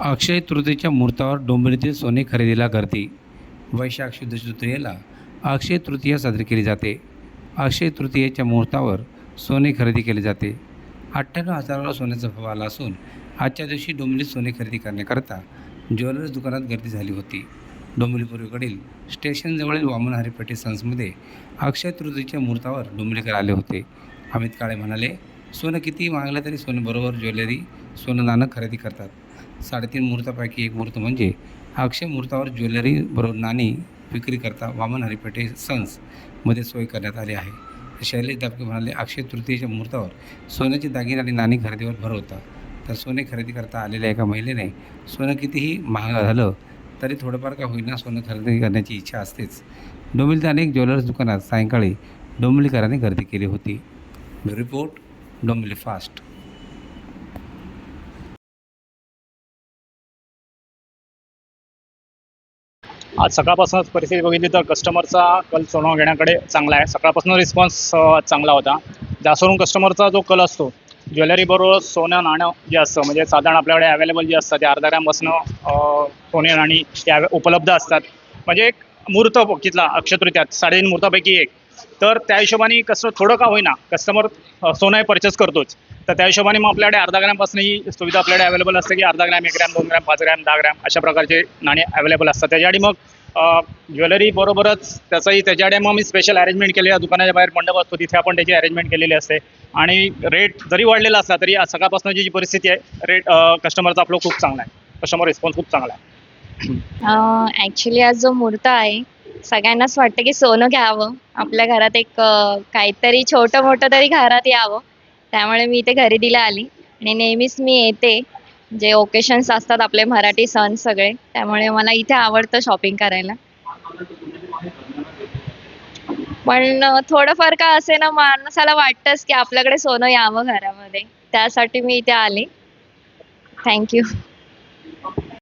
अक्षय तृतीयेच्या मुहूर्तावर डोंबिवलीतील सोने खरेदीला गर्दी. वैशाख शुद्ध तृतीयेला अक्षय तृतीया साजरी केली जाते. अक्षय तृतीयेच्या मुहूर्तावर सोने खरेदी केले जाते. अठ्ठ्याण्णव हजाराला सोन्याचा भाव आला असून आजच्या दिवशी डोंबिवलीत सोने खरेदी करण्याकरता ज्वेलर्स दुकानात गर्दी झाली होती. डोंबिवली पूर्वेकडील स्टेशनजवळील वामन हरिपेटे सन्समध्ये अक्षय तृतीयेच्या मुहूर्तावर डोंबिवलीकर आले होते. अमित काळे म्हणाले सोनं किती मागलं तरी सोनं बरोबर ज्वेलरी सोनं नाणं खरेदी करतात. साडेतीन मुहूर्तापैकी एक मुहूर्त म्हणजे अक्षय मुहूर्तावर ज्वेलरी बरोबर नाणी विक्रीकरता वामन हरिपेटे सन्समध्ये सोय करण्यात आली आहे. शैलेश दाबके म्हणाले अक्षय तृतीयेच्या मुहूर्तावर सोन्याचे दागिने आणि नाणी खरेदीवर भर होता. तर सोने खरेदी करता आलेल्या एका महिलेने सोनं कितीही महाग झालं तरी थोडंफार का होईना सोनं खरेदी करण्याची इच्छा असतेच. डोंबिवलीतील अनेक ज्वेलर्स दुकानात सायंकाळी डोंबिवलीकरांनी गर्दी केली होती. Report Dombivli fast. आज सकाळपासूनच परिस्थिती बघितली तर कस्टमरचा कल सोनं घेण्याकडे चांगला आहे. सकाळपासून रिस्पॉन्स चांगला होता. जास्त करून कस्टमरचा जो कल असतो ज्वेलरी बरोबर सोनं नाणं जे असतं म्हणजे साधारण आपल्याकडे अवेलेबल जे असतं ते अर्धा ग्रॅमपासून सोने नाणी ते उपलब्ध असतात. म्हणजे एक मूर्त बघितला अक्षतृत्यात साडेतीन मुहूर्तापैकी एक. तर त्या हिशोबाने कसं थोडं का होईना कस्टमर सोनं हे परचेस करतोच. तर त्या हिशोबाने मग आपल्याकडे अर्धा ग्रॅमपासून ही सुविधा आपल्याकडे अवेलेबल असते की अर्धा ग्रॅम एक ग्रॅम दोन ग्रॅम पाच ग्रॅम दहा ग्रॅम अशा प्रकारचे नाणे अवेलेबल असतात. त्याच्यासाठी मग ज्वेलरी बरोबरच त्याचाही त्याच्याकडे मग मी स्पेशल अरेंजमेंट केली आहे. दुकानाच्या बाहेर मंडप असतो तिथे आपण त्याची अरेंजमेंट केलेली असते. आणि रेट जरी वाढलेला असला तरी आज सकाळपासून जी परिस्थिती आहे रेट कस्टमरचा आपलं खूप चांगला आहे. कस्टमर रिस्पॉन्स खूप चांगला आहे. ॲक्च्युली आज जो मुहूर्त आहे सगळ्यांनाच वाटतं की सोनं घ्यावं. आपल्या घरात एक अं, काहीतरी छोटं मोठं तरी घरात यावं. त्यामुळे मी इथे खरेदीला आली. आणि नेहमीच मी येते. जे ओकेशन्स असतात आपले मराठी सण सगळे. त्यामुळे मला इथे आवडतं शॉपिंग करायला. पण अं, थोडंफार का असे ना माणसाला वाटतंच की आपल्याकडे सोनं यावं घरामध्ये. त्यासाठी मी इथे आले. थँक्यू